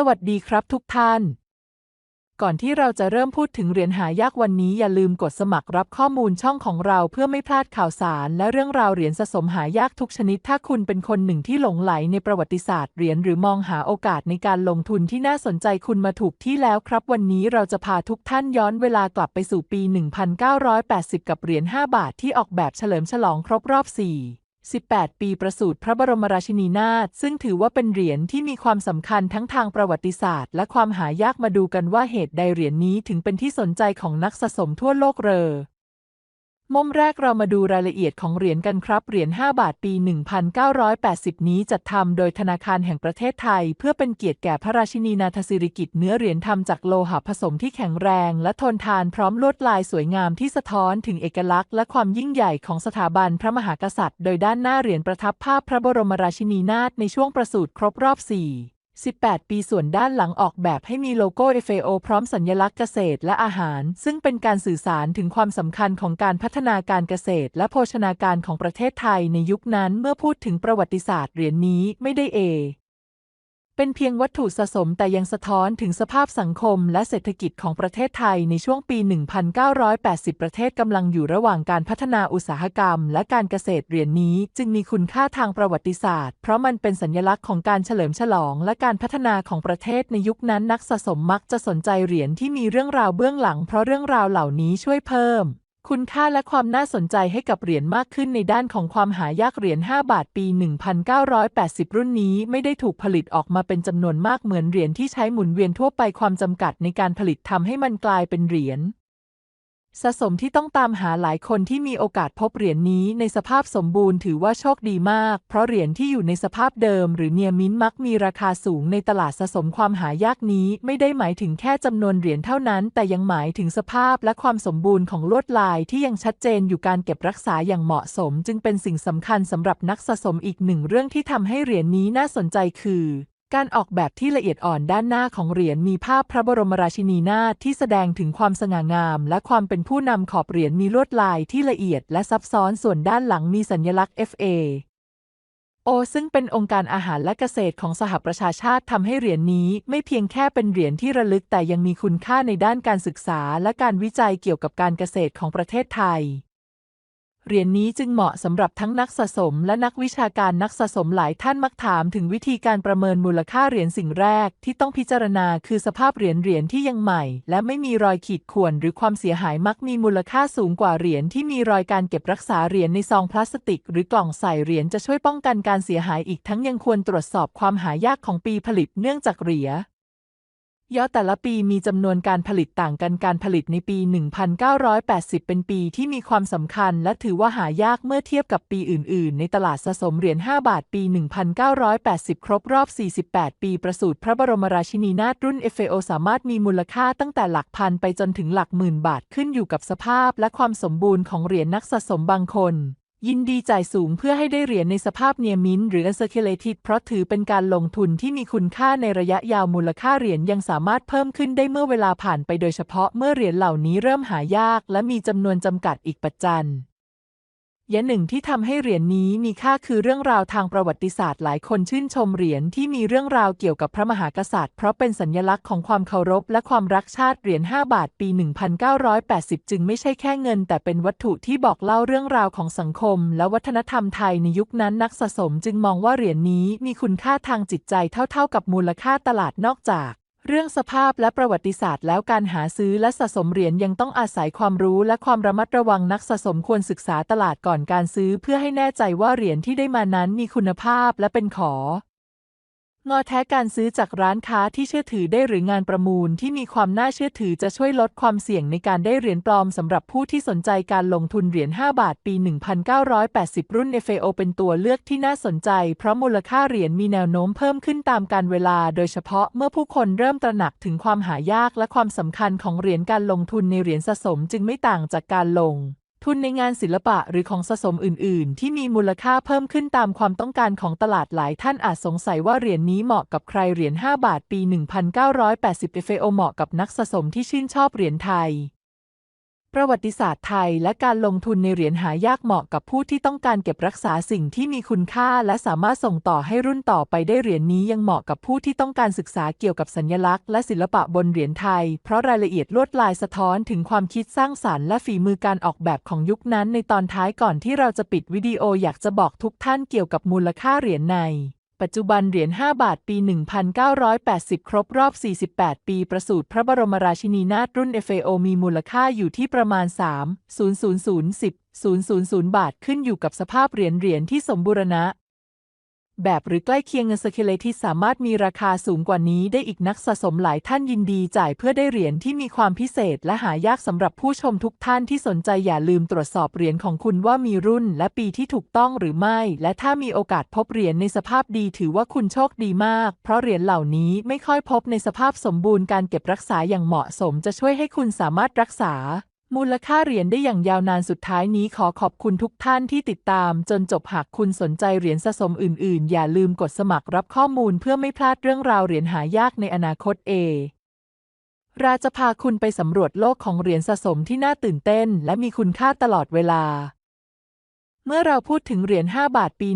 สวัสดีครับทุกท่าน ก่อนที่เราจะเริ่มพูดถึงเหรียญหายากวันนี้อย่าลืมกดสมัครรับข้อมูลช่องของเราเพื่อไม่พลาดข่าวสาร และเรื่องราวเหรียญสะสมหายากทุกชนิด ถ้าคุณเป็นคนหนึ่งที่หลงไหลในประวัติศาสตร์เหรียญหรือมองหาโอกาสในการลงทุนที่น่าสนใจคุณมาถูกที่แล้วครับ วันนี้เราจะพาทุกท่านย้อนเวลากลับไปสู่ปี 1980 กับเหรียญ5บาทที่ออกแบบเฉลิมฉลองครบรอบ 4 18 ปีประสูติพระบรมราชินีนาถซึ่งถือว่าเป็นเหรียญที่มีความสำคัญทั้งทางประวัติศาสตร์ และความหายากมาดูกันว่าเหตุใดเหรียญนี้ถึงเป็นที่สนใจของนักสะสมทั่วโลกเรอ มุมแรกเรามาดูรายละเอียดของเหรียญกันครับ เหรียญ 5 บาทปี 1980 นี้จัดทำโดยธนาคารแห่งประเทศไทย เพื่อเป็นเกียรติแก่พระราชินีนาถสิริกิติ์เนื้อเหรียญทำจากโลหะผสมที่แข็งแรง และทนทานพร้อมลวดลายสวยงามที่สะท้อนถึงเอกลักษณ์และความยิ่งใหญ่ของสถาบันพระมหากษัตริย์ โดยด้านหน้าเหรียญประทับภาพพระบรมราชินีนาถในช่วงประสูติครบรอบ 4 18 ปีส่วนด้านหลังออกแบบให้มีโลโก้ FAO พร้อมสัญลักษณ์เกษตรและอาหาร ซึ่งเป็นการสื่อสารถึงความสำคัญของการพัฒนาการเกษตร และโภชนาการของประเทศไทยในยุคนั้นเมื่อพูดถึงประวัติศาสตร์เหรียญนนี้ไม่ได้เอ เป็นเพียงวัตถุสะสมแต่ยังสะท้อนถึงสภาพสังคมและเศรษฐกิจของประเทศไทยในช่วงปี 1980 ประเทศกำลังอยู่ระหว่างการพัฒนาอุตสาหกรรม และการเกษตรเหรียญนนี้จึงมีคุณค่าทางประวัติศาสตร์ เพราะมันเป็นสัญลักษณ์ของการเฉลิมฉลอง และการพัฒนาของประเทศในยุคนั้นนักสะสมมักจะสนใจเหรียญที่มีเรื่องราวเบื้องหลัง เพราะเรื่องราวเหล่านี้ช่วยเพิ่ม คุณค่าและความน่าสนใจให้กับเหรียญมากขึ้นในด้านของความหายากเหรียญ 5 บาทปี 1980 รุ่นนี้ไม่ได้ถูกผลิตออกมาเป็นจำนวนมากเหมือนเหรียญที่ใช้หมุนเวียนทั่วไปความจำกัดในการผลิตทำให้มันกลายเป็นเหรียญ สะสมที่ต้องตามหาหลายคนที่มีโอกาสพบเหรียญนี้ในสภาพสมบูรณ์ถือว่าโชคดีมาก เพราะเหรียญที่อยู่ในสภาพเดิม หรือเนียมินมักมีราคาสูงในตลาดสะสมความหายากนี้ ไม่ได้หมายถึงแค่จำนวนเหรียญเท่านั้น แต่ยังหมายถึงสภาพและความสมบูรณ์ของลวดลายที่ยังชัดเจนอยู่การเก็บรักษาอย่างเหมาะสม จึงเป็นสิ่งสำคัญสำหรับนักสะสมอีกหนึ่งเรื่องที่ทำให้เหรียญนี้น่าสนใจคือ การออกแบบที่ละเอียดอ่อนด้านหน้าของเหรียญมีภาพพระบรมราชินีนาถที่แสดงถึงความสง่างาม และความเป็นผู้นำขอบเหรียญมีลวดลายที่ละเอียดและซับซ้อนส่วนด้านหลังมีสัญลักษณ์ FA O ซึ่งเป็นองค์การอาหารและเกษตรของสหประชาชาติทำให้เหรียญนี้ไม่เพียงแค่เป็นเหรียญที่ระลึกแต่ยังมีคุณค่าในด้านการศึกษาและการวิจัยเกี่ยวกับการเกษตรของประเทศไทย เหรียญนี้จึงเหมาะสำหรับทั้งนักสะสม และนักวิชาการนักสะสมหลายท่านมักถามถึงวิธีการประเมินมูลค่าเหรียญสิ่งแรกที่ต้องพิจารณาคือสภาพเหรียญเหรียญที่ยังใหม่ และไม่มีรอยขีดข่วนหรือความเสียหายมักมีมูลค่าสูงกว่าเหรียญที่มีรอยการเก็บรักษาเหรียญในซองพลาสติก หรือกล่องใส่เหรียญจะช่วยป้องกันการเสียหายอีกทั้งยังควรตรวจสอบความหายากของปีผลิตเนื่องจากเหรียญ ยอดแต่ละปีมีจำนวนการผลิตต่างกันการผลิตในปี 1980 เป็นปีที่มีความสำคัญ และถือว่าหายากเมื่อเทียบกับปีอื่น ๆ ในตลาดสะสมเหรียญ 5 บาท ปี 1980 ครบรอบ 48 ปีประสูติพระบรมราชินีนาถรุ่น FAO สามารถมีมูลค่าตั้งแต่หลักพันไปจนถึงหลักหมื่นบาทขึ้นอยู่กับสภาพ และความสมบูรณ์ของเหรียญนักสะสมบางคน ยินดีจ่ายสูงเพื่อให้ได้เหรียญในสภาพเนียมินหรือ uncirculated เพราะถือเป็นการลงทุนที่มีคุณค่าในระยะยาวมูลค่าเหรียญยังสามารถเพิ่มขึ้นได้เมื่อเวลาผ่านไปโดยเฉพาะเมื่อเหรียญเหล่านี้เริ่มหายาก และมีจำนวนจำกัดอีกปัจจัย ยะหนึ่งที่ทำให้เหรียญนี้มีค่าคือเรื่องราวทางประวัติศาสตร์หลายคนชื่นชมเหรียญที่มีเรื่องราวเกี่ยวกับพระมหากษัตริย์ เพราะเป็นสัญลักษณ์ของความเคารพและความรักชาติเหรียญ5บาทปี 1980 จึงไม่ใช่แค่เงิน แต่เป็นวัตถุที่บอกเล่าเรื่องราวของสังคม และวัฒนธรรมไทยในยุคนั้นนักสะสมจึงมองว่าเหรียญนี้มีคุณค่าทางจิตใจเท่า ๆ กับมูลค่าตลาดนอกจาก เรื่องสภาพและประวัติศาสตร์แล้วการหาซื้อและสะสมเหรียญยังต้องอาศัยความรู้และความระมัดระวังนักสะสมควรศึกษาตลาดก่อนการซื้อ เพื่อให้แน่ใจว่าเหรียญที่ได้มานั้นมีคุณภาพและเป็นขอ งอแท้การซื้อจากร้านค้าที่เชื่อถือได้หรืองานประมูลที่มีความน่าเชื่อถือจะช่วยลดความเสี่ยงในการได้เหรียญปลอมสำหรับผู้ที่สนใจการลงทุนเหรียญ 5 บาทปี 1980 รุ่น FAO เป็นตัวเลือกที่น่าสนใจ เพราะมูลค่าเหรียญมีแนวโน้มเพิ่มขึ้นตามกาลเวลา โดยเฉพาะเมื่อผู้คนเริ่มตระหนักถึงความหายากและความสำคัญของเหรียญการลงทุนในเหรียญสะสมจึงไม่ต่างจากการลง ทุนในงานศิลปะหรือของสะสมอื่น ๆ ที่มีมูลค่าเพิ่มขึ้นตามความต้องการของตลาดหลายท่านอาจสงสัยว่าเหรียญนี้เหมาะกับใครเหรียญ5บาทปี 1980 FAO เหมาะกับนักสะสมที่ชื่นชอบเหรียญไทย ประวัติศาสตร์ไทยและการลงทุนในเหรียญหายากเหมาะกับผู้ที่ต้องการเก็บรักษาสิ่งที่มีคุณค่า และสามารถส่งต่อให้รุ่นต่อไปได้เหรียญนี้ยังเหมาะกับผู้ที่ต้องการศึกษาเกี่ยวกับสัญลักษณ์และศิลปะบนเหรียญไทย เพราะรายละเอียดลวดลายสะท้อนถึงความคิดสร้างสรรค์และฝีมือการออกแบบของยุคนั้นในตอนท้ายก่อนที่เราจะปิดวิดีโออยากจะบอกทุกท่านเกี่ยวกับมูลค่าเหรียญใน ปัจจุบันเหรียญ 5 บาท ปี 1980 ครบรอบ 48 ปีประสูติพระบรมราชินีนาถรุ่น FAO มีมูลค่าอยู่ที่ประมาณ 3 0 0 0 10 000 บาทขึ้นอยู่กับสภาพเหรียญเหรียญที่สมบูรณะ แบบหรือใกล้เคียงเงินสเคเลที่สามารถมีราคาสูงกว่านี้ได้อีกนักสะสมหลายท่านยินดีจ่ายเพื่อได้เหรียญที่มีความพิเศษและหายากสำหรับผู้ชมทุกท่านที่สนใจอย่าลืมตรวจสอบเหรียญของคุณว่ามีรุ่นและปีที่ถูกต้องหรือไม่ และถ้ามีโอกาสพบเหรียญในสภาพดีถือว่าคุณโชคดีมาก เพราะเหรียญเหล่านี้ไม่ค่อยพบในสภาพสมบูรณ์การเก็บรักษาอย่างเหมาะสม จะช่วยให้คุณสามารถรักษา มูลค่าเหรียญได้อย่างยาวนานสุดท้ายนี้ขอขอบคุณทุกท่านที่ติดตามจนจบหากคุณสนใจเหรียญสะสมอื่น ๆ อย่าลืมกดสมัครรับข้อมูลเพื่อไม่พลาดเรื่องราวเหรียญหายากในอนาคตเอ ราจะพาคุณไปสำรวจโลกของเหรียญสะสมที่น่าตื่นเต้น และมีคุณค่าตลอดเวลา เมื่อเราพูดถึงเหรียญ 5 บาทปี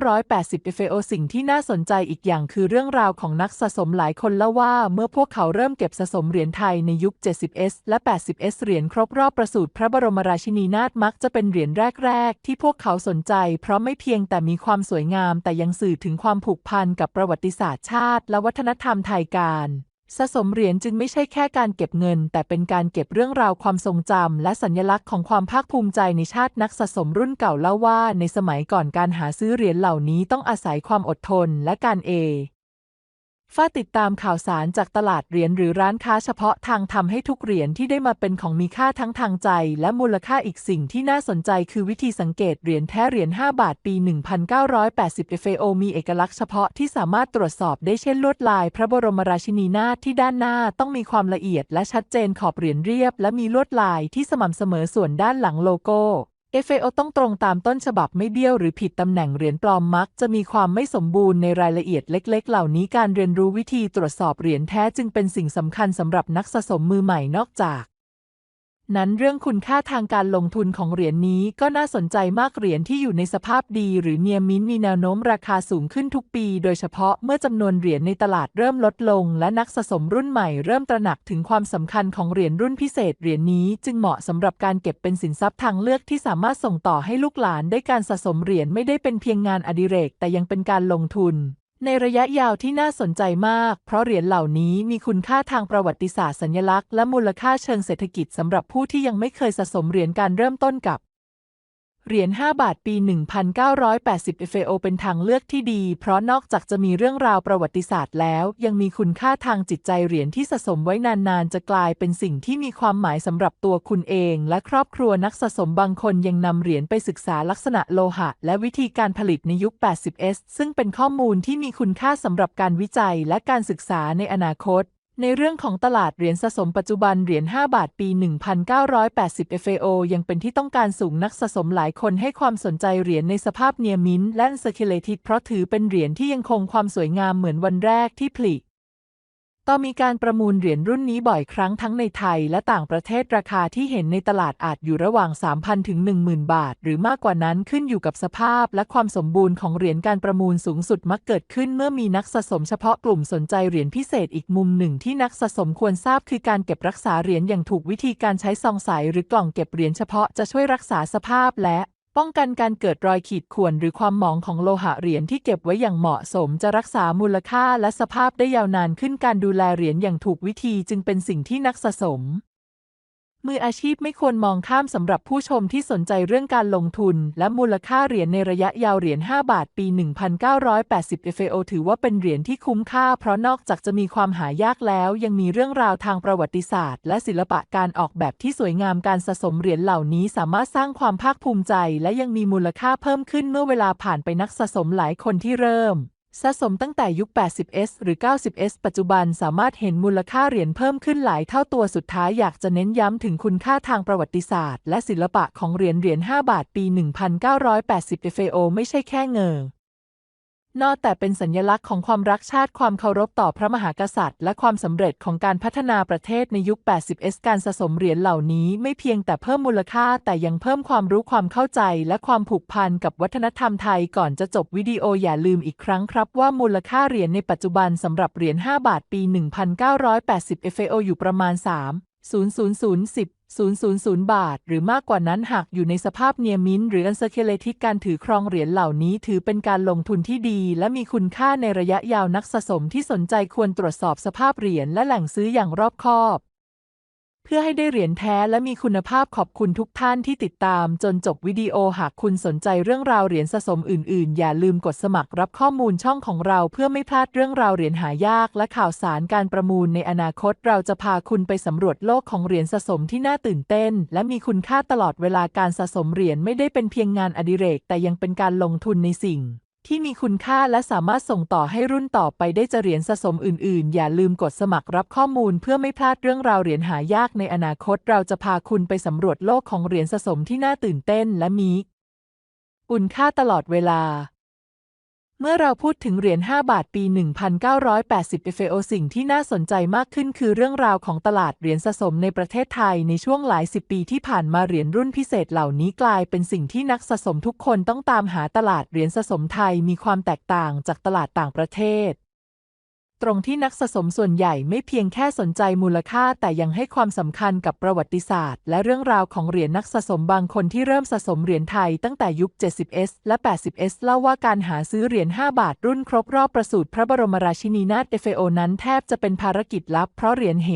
1980 FAO สิ่งที่น่าสนใจอีกอย่างคือเรื่องราวของนักสะสมหลายคนเล่าว่า เมื่อพวกเขาเริ่มเก็บสะสมเหรียญไทยในยุค 70S และ 80S เหรียญครบรอบประสูติพระบรมราชินีนาถมักจะเป็นเหรียญแรก ๆ ที่พวกเขาสนใจ เพราะไม่เพียงแต่มีความสวยงาม แต่ยังสื่อถึงความผูกพันกับประวัติศาสตร์ชาติ และวัฒนธรรมไทยการ สะสมเหรียญจึงไม่ใช่แค่การเก็บเงิน แต่เป็นการเก็บเรื่องราวความทรงจำและสัญลักษณ์ของความภาคภูมิใจในชาตินักสะสมรุ่นเก่าเล่าว่า ในสมัยก่อนการหาซื้อเหรียญเหล่านี้ต้องอาศัยความอดทนและการเอ ฝ้าติดตามข่าวสารจากตลาดเหรียญหรือร้านค้าเฉพาะทางทำให้ทุกเหรียญที่ได้มาเป็นของมีค่าทั้งทางใจ และมูลค่าอีกสิ่งที่น่าสนใจคือวิธีสังเกตเหรียญแท้เหรียญ5บาทปี 1980 FAO มีเอกลักษณ์เฉพาะที่สามารถตรวจสอบได้เช่นลวดลาย พระบรมราชินีนาถที่ด้านหน้าต้องมีความละเอียดและชัดเจนขอบเหรียญเรียบ และมีลวดลายที่สม่ำเสมอส่วนด้านหลังโลโก้ FAO ต้องตรงตามต้นฉบับไม่เบี้ยวหรือผิดตำแหน่งเหรียญปลอมมัก จะมีความไม่สมบูรณ์ในรายละเอียดเล็ก ๆ เหล่านี้การเรียนรู้วิธีตรวจสอบเหรียญแท้จึงเป็นสิ่งสำคัญสำหรับนักสะสมมือใหม่นอกจาก นั้นเรื่องคุณค่าทางการลงทุนของเหรียญนี้ก็น่าสนใจมากเหรียญที่อยู่ในสภาพดี หรือเนียมินมีแนวโน้มราคาสูงขึ้นทุกปี โดยเฉพาะเมื่อจำนวนเหรียญในตลาดเริ่มลดลง และนักสะสมรุ่นใหม่เริ่มตระหนักถึงความสำคัญของเหรียญรุ่นพิเศษเหรียญนี้ จึงเหมาะสำหรับการเก็บเป็นสินทรัพย์ทางเลือกที่สามารถส่งต่อให้ลูกหลานได้การสะสมเหรียญไม่ได้เป็นเพียงงานอดิเรก แต่ยังเป็นการลงทุน ในระยะยาวที่น่าสนใจมาก เพราะเหรียญเหล่านี้มีคุณค่าทางประวัติศาสตร์สัญลักษณ์และมูลค่าเชิงเศรษฐกิจสำหรับผู้ที่ยังไม่เคยสะสมเหรียญการเริ่มต้นกับ เหรียญ 5 บาทปี 1980 FAO เป็นทางเลือกที่ดี เพราะนอกจากจะมีเรื่องราวประวัติศาสตร์แล้ว ยังมีคุณค่าทางจิตใจเหรียญที่สะสมไว้นานๆ จะกลายเป็นสิ่งที่มีความหมายสำหรับตัวคุณเอง และครอบครัวนักสะสมบางคนยังนำเหรียญไปศึกษาลักษณะโลหะ และวิธีการผลิตในยุค 80S ซึ่งเป็นข้อมูลที่มีคุณค่าสำหรับการวิจัยและการศึกษาในอนาคต ในเรื่องของตลาดเหรียญสะสมปัจจุบันเหรียญ 5 บาทปี 1980 FAO ยังเป็นที่ต้องการสูงนักสะสมหลายคนให้ความสนใจเหรียญในสภาพเนียมินและเซอร์คิเลติดเพราะถือเป็นเหรียญที่ยังคงความสวยงามเหมือนวันแรกที่ผลิ ต่อมีการประมูลเหรียญรุ่นนี้บ่อยครั้งทั้งในไทยและต่างประเทศราคาที่เห็นในตลาดอาจอยู่ระหว่าง 3,000 ถึง 10,000 บาท หรือมากกว่านั้นขึ้นอยู่กับสภาพและความสมบูรณ์ของเหรียญการประมูลสูงสุดมักเกิดขึ้นเมื่อมีนักสะสมเฉพาะกลุ่มสนใจเหรียญพิเศษอีกมุมหนึ่งที่นักสะสมควรทราบคือการเก็บรักษาเหรียญอย่างถูกวิธีการใช้ซองใสหรือกล่องเก็บเหรียญเฉพาะจะช่วยรักษาสภาพและ ป้องกันการเกิดรอยขีดข่วนหรือความหมองของโลหะเหรียญที่เก็บไว้อย่างเหมาะสมจะรักษามูลค่าและสภาพได้ยาวนานขึ้นการดูแลเหรียญอย่างถูกวิธีจึงเป็นสิ่งที่นักสะสม มืออาชีพไม่ควรมองข้ามสำหรับผู้ชมที่สนใจเรื่องการลงทุน และมูลค่าเหรียญในระยะยาวเหรียญ 5 บาท ปี 1980 FAO ถือว่าเป็นเหรียญที่คุ้มค่า เพราะนอกจากจะมีความหายากแล้ว ยังมีเรื่องราวทางประวัติศาสตร์ และศิลปะการออกแบบที่สวยงามการสะสมเหรียญเหล่านี้ สามารถสร้างความภาคภูมิใจ และยังมีมูลค่าเพิ่มขึ้นเมื่อเวลาผ่านไปนักสะสมหลายคนที่เริ่ม สะสมตั้งแต่ยุค 80S หรือ 90S ปัจจุบันสามารถเห็นมูลค่าเหรียญเพิ่มขึ้นหลายเท่าตัวสุดท้ายอยากจะเน้นย้ำถึงคุณค่าทางประวัติศาสตร์ และศิลปะของเหรียญเหรียญ 5 บาทปี 1980 FAO ไม่ใช่แค่เงิน นอกแต่เป็นสัญลักษณ์ของความรักชาติความเคารพต่อพระมหากษัตริย์ และความสำเร็จของการพัฒนาประเทศในยุค 80s การสะสมเหรียญเหล่านี้ไม่เพียงแต่เพิ่มมูลค่า แต่ยังเพิ่มความรู้ความเข้าใจ และความผูกพันกับวัฒนธรรมไทยก่อนจะจบวิดีโออย่าลืมอีกครั้งครับว่ามูลค่าเหรียญในปัจจุบันสำหรับเหรียญ5บาทปี 1980 FAO อยู่ประมาณ 3 0 0 0 10 000 บาท หรือมากกว่านั้นหากอยู่ในสภาพเนียมินหรืออันเซอร์เคเลทิกการถือครองเหรียญเหล่านี้ถือเป็นการลงทุนที่ดี และมีคุณค่าในระยะยาวนักสะสมที่สนใจควรตรวจสอบสภาพเหรียญและแหล่งซื้ออย่างรอบคอบ เพื่อให้ได้เหรียญแท้และมีคุณภาพขอบคุณทุกท่านที่ติดตามจนจบวิดีโอหากคุณสนใจเรื่องราวเหรียญสะสมอื่น ๆ อย่าลืมกดสมัครรับข้อมูลช่องของเราเพื่อไม่พลาดเรื่องราวเหรียญหายากและข่าวสารการประมูลในอนาคต เราจะพาคุณไปสำรวจโลกของเหรียญสะสมที่น่าตื่นเต้น และมีคุณค่าตลอดเวลาการสะสมเหรียญไม่ได้เป็นเพียงงานอดิเรก แต่ยังเป็นการลงทุนในสิ่ง ที่มีคุณค่าและสามารถส่งต่อให้รุ่นต่อไปได้จะเหรียญสะสมอื่น ๆ อย่าลืมกดสมัครรับข้อมูลเพื่อไม่พลาดเรื่องราวเหรียญหายากในอนาคตเราจะพาคุณไปสำรวจโลกของเหรียญสะสมที่น่าตื่นเต้นและมีคุณค่าตลอดเวลา เมื่อเราพูดถึงเหรียญ 5 บาทปี 1980 FAO สิ่งที่น่าสนใจมากขึ้นคือเรื่องราวของตลาดเหรียญสะสมในประเทศไทยในช่วงหลายสิบปีที่ผ่านมาเหรียญรุ่นพิเศษเหล่านี้กลายเป็นสิ่งที่นักสะสมทุกคนต้องตามหาตลาดเหรียญสะสมไทยมีความแตกต่างจากตลาดต่างประเทศ ตรงที่นักสะสมส่วนใหญ่ไม่เพียงแค่สนใจมูลค่าแต่ยังให้ความสำคัญกับประวัติศาสตร์ และเรื่องราวของเหรียญนักสะสมบางคนที่เริ่มสะสมเหรียญไทยตั้งแต่ยุค 70s และ 80s เล่าว่าการหาซื้อเหรียญ 5 บาทรุ่นครบรอบประสูติพระบรมราชินีนาถเดฟโอนั้นแทบจะเป็นภารกิจลับเพราะเหรียญเห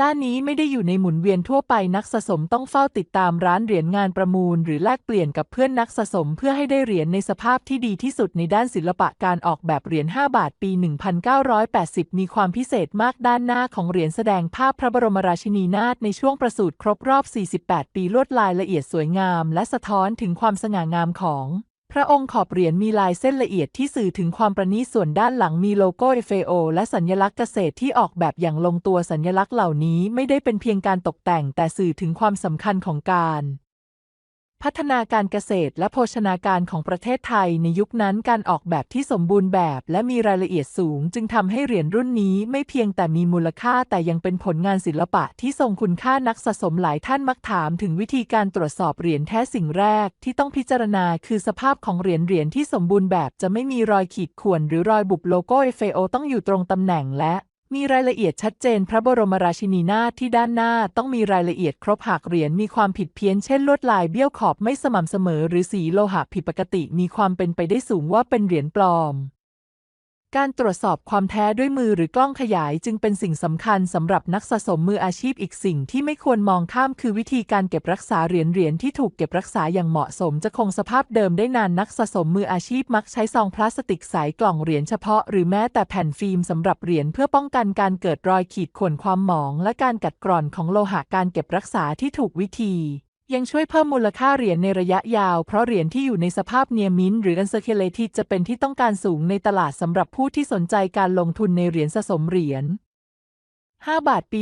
ล่านี้ไม่ได้อยู่ในหมุนเวียนทั่วไปนักสะสมต้องเฝ้าติดตามร้านเหรียญงานประมูล หรือแลกเปลี่ยนกับเพื่อนนักสะสมเพื่อให้ได้เหรียญในสภาพที่ดีที่สุดในด้านศิลปะการออกแบบเหรียญ5บาทปี 1980 มีความพิเศษมากด้านหน้าของเหรียญแสดงภาพพระบรมราชินีนาถในช่วงประสูติครบรอบ 48 ปีลวดลายละเอียดสวยงาม และสะท้อนถึงความสง่างามของ พระองค์ขอบเหรียญมีลายเส้นละเอียดที่สื่อถึงความประณีตส่วนด้านหลังมีโลโก้เอฟโอและสัญลักษณ์เกษตรที่ออกแบบอย่างลงตัวสัญลักษณ์เหล่านี้ไม่ได้เป็นเพียงการตกแต่งแต่สื่อถึงความสำคัญของการ พัฒนาการเกษตรและโภชนาการของประเทศไทยในยุคนั้นการออกแบบที่สมบูรณ์แบบ และมีรายละเอียดสูง จึงทำให้เหรียญรุ่นนี้ไม่เพียงแต่มีมูลค่าแต่ยังเป็นผลงานศิลปะที่ทรงคุณค่านักสะสมหลายท่านมักถามถึงวิธีการตรวจสอบเหรียญแท้สิ่งแรกที่ต้องพิจารณาคือสภาพของเหรียญเหรียญที่สมบูรณ์แบบจะไม่มีรอยขีดข่วนหรือรอยบุบโลโก้ FAO ต้องอยู่ตรงตำแหน่งและ มีรายละเอียดชัดเจนพระบรมราชินีนาถที่ด้านหน้าต้องมีรายละเอียดครบหากเหรียญมีความผิดเพี้ยนเช่นลวดลายเบี้ยวขอบไม่สม่ำเสมอ หรือสีโลหะผิดปกติมีความเป็นไปได้สูงว่าเป็นเหรียญปลอม การตรวจสอบความแท้ด้วยมือหรือกล้องขยายจึงเป็นสิ่งสำคัญสำหรับนักสะสมมืออาชีพอีกสิ่งที่ไม่ควรมองข้ามคือวิธีการเก็บรักษาเหรียญเหรียญที่ถูกเก็บรักษาอย่างเหมาะสมจะคงสภาพเดิมได้นานนักสะสมมืออาชีพมักใช้ซองพลาสติกใสกล่องเหรียญเฉพาะหรือแม้แต่แผ่นฟิล์มสำหรับเหรียญเพื่อป้องกันการเกิดรอยขีดข่วนความหมอง และการกัดกร่อนของโลหะการเก็บรักษาที่ถูกวิธี ยังช่วยเพิ่มมูลค่าเหรียญในระยะยาว เพราะเหรียญที่อยู่ในสภาพเนียมินหรืออันเซอร์เคเลทีจะเป็นที่ต้องการสูงในตลาดสำหรับผู้ที่สนใจการลงทุนในเหรียญสะสมเหรียญ 5 บาทปี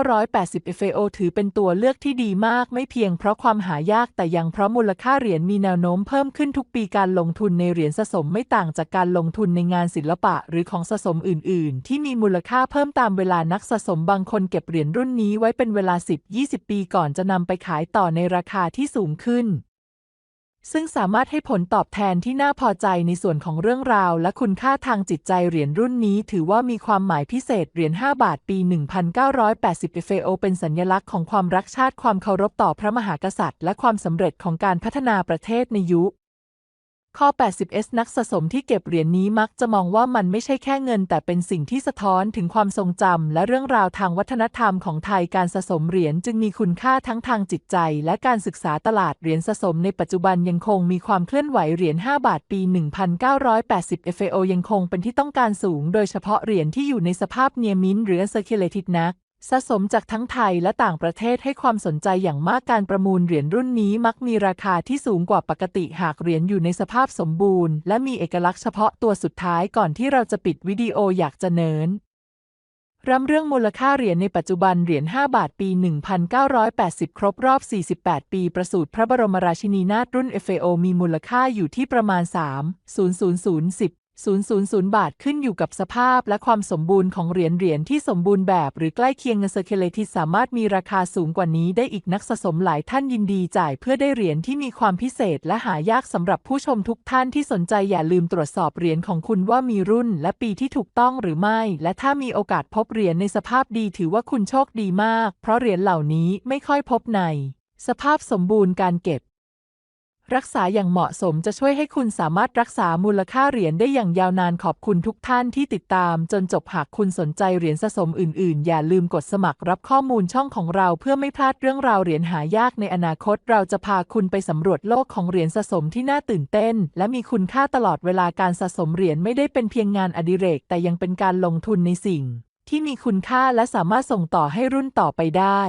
1980 FAO ถือเป็นตัวเลือกที่ดีมาก ไม่เพียงเพราะความหายากแต่ยังเพราะมูลค่าเหรียญมีแนวโน้มเพิ่มขึ้นทุกปีการลงทุนในเหรียญสะสมไม่ต่างจากการลงทุนในงานศิลปะ หรือของสะสมอื่น ๆ ที่มีมูลค่าเพิ่มตามเวลานักสะสมบางคนเก็บเหรียญรุ่นนี้ไว้เป็นเวลา 10-20 ปีก่อนจะนำไปขายต่อในราคาที่สูงขึ้น ซึ่งสามารถให้ผลตอบแทนที่น่าพอใจในส่วนของเรื่องราว และคุณค่าทางจิตใจเหรียญรุ่นนี้ ถือว่ามีความหมายพิเศษเหรียญ5บาทปี 1980เฟโอเป็นสัญลักษณ์ของความรักชาติความเคารพต่อพระมหากษัตริย์ และความสำเร็จของการพัฒนาประเทศในยุค ข้อ 80s นักสะสมที่เก็บเหรียญนี้มักจะมองว่ามันไม่ใช่แค่เงิน แต่เป็นสิ่งที่สะท้อนถึงความทรงจำและเรื่องราวทางวัฒนธรรมของไทยการสะสมเหรียญจึงมีคุณค่าทั้งทางจิตใจ และการศึกษาตลาดเหรียญสะสมในปัจจุบันยังคงมีความเคลื่อนไหวเหรียญ5บาทปี 1980 FAO ยังคงเป็นที่ต้องการสูง โดยเฉพาะเหรียญที่อยู่ในสภาพเนียมินหรือ circulated นัก สะสมจากทั้งไทยและต่างประเทศให้ความสนใจอย่างมากการประมูลเหรียญรุ่นนี้มักมีราคาที่สูงกว่าปกติหากเหรียญอยู่ในสภาพสมบูรณ์ และมีเอกลักษณ์เฉพาะตัวสุดท้ายก่อนที่เราจะปิดวิดีโออยากจะเนินรำเรื่องมูลค่าเหรียญในปัจจุบันเหรียญ 5 บาทปี 1980 ครบรอบ 48 ปีประสูติพระบรมราชินีนาถรุ่น FAO มีมูลค่าอยู่ที่ประมาณ 3 0 0 0 10 000 บาทขึ้นอยู่กับสภาพและความสมบูรณ์ของเหรียญเหรียญที่สมบูรณ์แบบหรือใกล้เคียงเงินเซอร์เคเลทิสสามารถมีราคาสูงกว่านี้ได้อีกนักสะสมหลายท่านยินดีจ่ายเพื่อได้เหรียญที่มีความพิเศษและหายากสำหรับผู้ชมทุกท่านที่สนใจอย่าลืมตรวจสอบเหรียญของคุณว่ามีรุ่นและปีที่ถูกต้องหรือไม่ และถ้ามีโอกาสพบเหรียญในสภาพดีถือว่าคุณโชคดีมาก เพราะเหรียญเหล่านี้ไม่ค่อยพบใน สภาพสมบูรณ์การเก็บ รักษาอย่างเหมาะสมจะช่วยให้คุณสามารถรักษามูลค่าเหรียญได้อย่างยาวนานขอบคุณทุกท่านที่ติดตาม จนจบหากคุณสนใจเหรียญสะสมอื่น ๆ อย่าลืมกดสมัครรับข้อมูลช่องของเราเพื่อไม่พลาดเรื่องราวเหรียญหายากในอนาคต เราจะพาคุณไปสำรวจโลกของเหรียญสะสมที่น่าตื่นเต้น และมีคุณค่าตลอดเวลาการสะสมเหรียญไม่ได้เป็นเพียงงานอดิเรก แต่ยังเป็นการลงทุนในสิ่ง ที่มีคุณค่าและสามารถส่งต่อให้รุ่นต่อไปได้